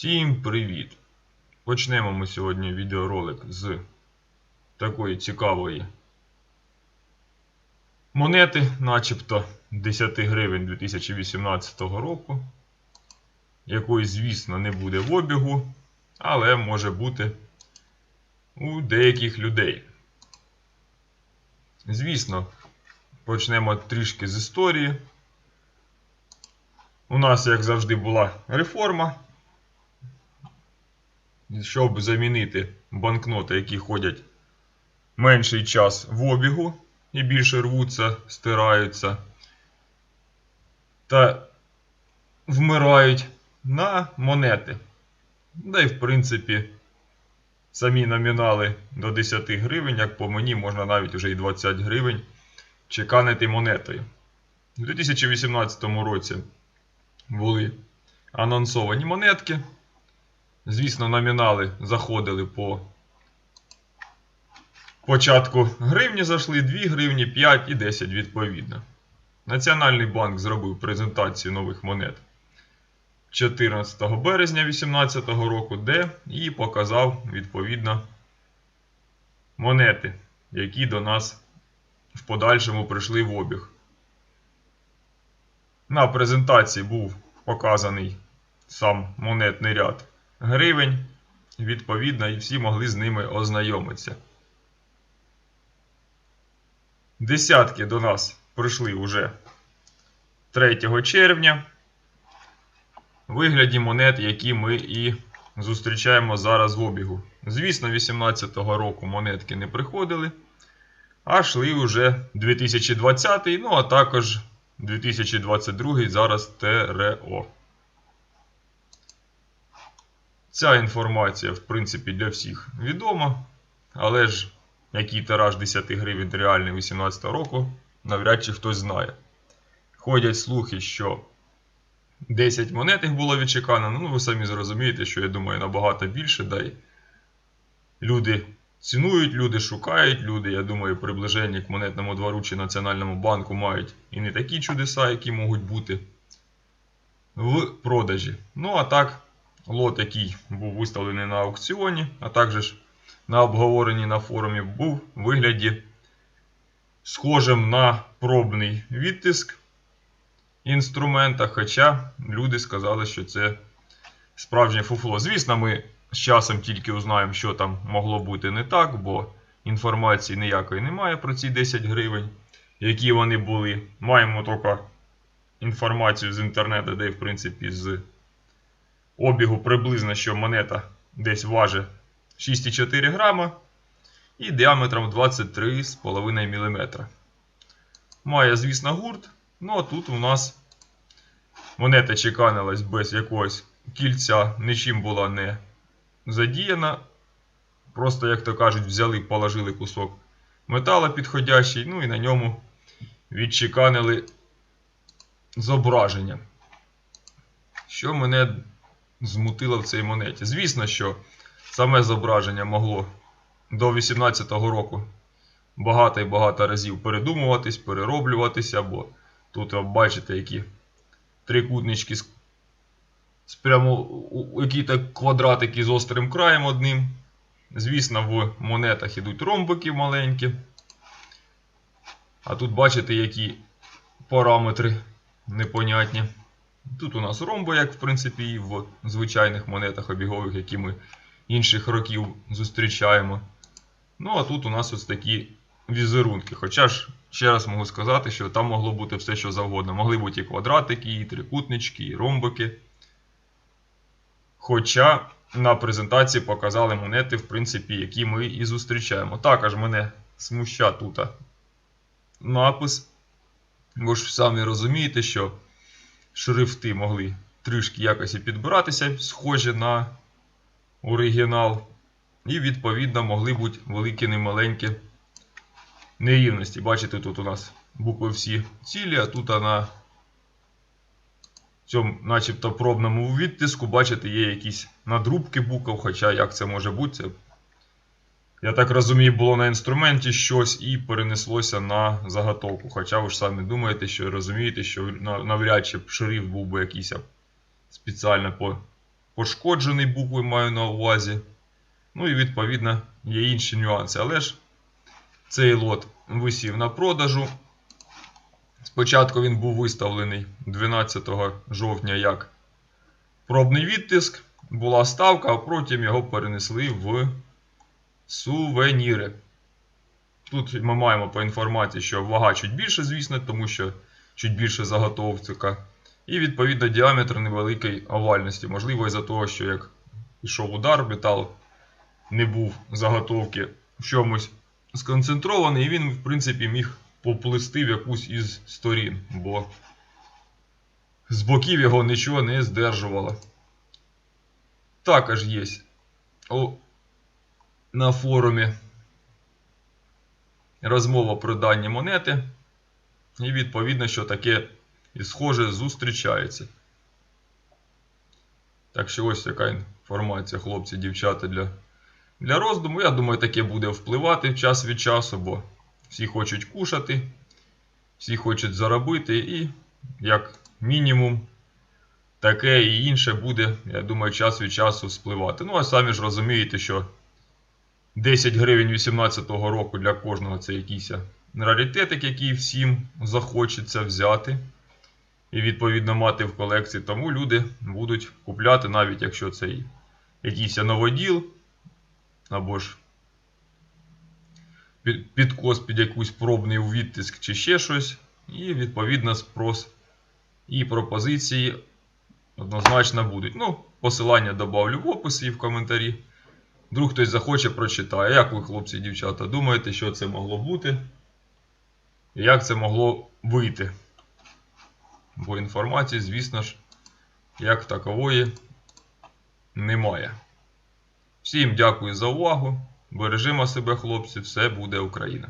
Всім привіт! Почнемо ми сьогодні відеоролик з такої цікавої монети, начебто 10 гривень 2018 року, якої, звісно, не буде в обігу, але може бути у деяких людей. Звісно, почнемо трішки з історії. У нас, як завжди, була реформа, щоб замінити банкноти, які ходять менший час в обігу і більше рвуться, стираються та вмирають на монети. Да й, в принципі, самі номінали до 10 гривень, як по мені, можна навіть вже і 20 гривень чеканити монетою. У 2018 році були анонсовані монетки. Звісно, номінали заходили по початку гривні зайшли 2 гривні, 5 і 10 відповідно. Національний банк зробив презентацію нових монет 14 березня 2018 року, де і показав відповідно монети, які до нас в подальшому прийшли в обіг. На презентації був показаний сам монетний ряд гривень, відповідно, і всі могли з ними ознайомитися. Десятки до нас прийшли уже 3 червня. Вигляді монет, які ми і зустрічаємо зараз в обігу. Звісно, 2018 року монетки не приходили, а йшли вже 2020, ну а також 2022 зараз ТРО. Ця інформація, в принципі, для всіх відома, але ж який тираж 10 гривень реальний 2018 року, навряд чи хтось знає. Ходять слухи, що 10 монет їх було відчекано. Ну, ви самі зрозумієте, що я думаю, набагато більше. Да й Люди цінують, люди шукають, люди, я думаю, приближення к монетному двору чи Національному банку мають і не такі чудеса, які можуть бути в продажі. Ну, а так, лот, який був виставлений на аукціоні, а також на обговоренні на форумі, був в вигляді схожим на пробний відтиск інструмента. Хоча люди сказали, що це справжнє фуфло. Звісно, ми з часом тільки узнаємо, що там могло бути не так, бо інформації ніякої немає про ці 10 гривень, які вони були. Маємо тільки інформацію з інтернету, де, в принципі, з обігу приблизно, що монета десь важить 6,4 грама і діаметром 23,5 мм. Має, звісно, гурт. Ну а тут у нас монета чеканилась без якогось кільця, нічим була не задіяна. Просто, як то кажуть, взяли, положили кусок метала підходящий, ну і на ньому відчеканили зображення. Що мене змутило в цій монеті? Звісно, що саме зображення могло до 18-го року багато і багато разів передумуватись, перероблюватися, бо тут ви бачите, які трикутнички з, прямо які так квадратики з острим краєм одним. Звісно, в монетах ідуть ромбики маленькі. А тут бачите, які параметри непонятні. Тут у нас ромбо, як в принципі і в звичайних монетах обігових, які ми інших років зустрічаємо. Ну, а тут у нас ось такі візерунки. Хоча ж, ще раз можу сказати, що там могло бути все, що завгодно. Могли бути і квадратики, і трикутнички, і ромбики. Хоча на презентації показали монети, в принципі, які ми і зустрічаємо. Також мене смущає тут напис. Ви ж самі розумієте, що шрифти могли трішки якось і підбиратися, схожі на оригінал. І, відповідно, могли бути великі і маленькі нерівності. Бачите, тут у нас букви всі цілі, а тут на цьому начебто пробному відтиску, бачите, є якісь надрубки букв, хоча як це може бути, це, я так розумію, було на інструменті щось і перенеслося на заготовку. Хоча ви ж самі думаєте, що розумієте, що навряд чи шрифт був би якийсь спеціально пошкоджений букви маю на увазі. Ну і відповідно є інші нюанси. Але ж цей лот висів на продажу. Спочатку він був виставлений 12 жовтня як пробний відтиск, була ставка, а потім його перенесли в сувеніри. Тут ми маємо по інформації, що вага чуть більше, звісно, тому що чуть більше заготовцика. І відповідно діаметр невеликої овальності. Можливо, із-за того, що як пішов удар, метал не був заготовки в чомусь сконцентрований, і він, в принципі, міг поплисти в якусь із сторін, бо з боків його нічого не здержувало. Також є на форумі розмова про дані монети. І відповідно, що таке і схоже зустрічається. Так що ось така інформація, хлопці, дівчата, для, для роздуму. Я думаю, таке буде впливати час від часу, бо всі хочуть кушати, всі хочуть заробити, і як мінімум таке і інше буде, я думаю, час від часу спливати. Ну, а самі ж розумієте, що 10 гривень 2018 року для кожного це якийсь раритетик, який всім захочеться взяти. І відповідно мати в колекції. Тому люди будуть купляти, навіть якщо це якийсь новоділ, або ж підкос під якусь пробний відтиск чи ще щось. І відповідно спрос і пропозиції однозначно будуть. Ну, посилання добавлю в описі і в коментарі. Вдруг хтось захоче прочитає. Як ви, хлопці і дівчата, думаєте, що це могло бути? І як це могло вийти? Бо інформації, звісно ж, як такової немає. Всім дякую за увагу. Бережимо себе, хлопці, все буде Україна!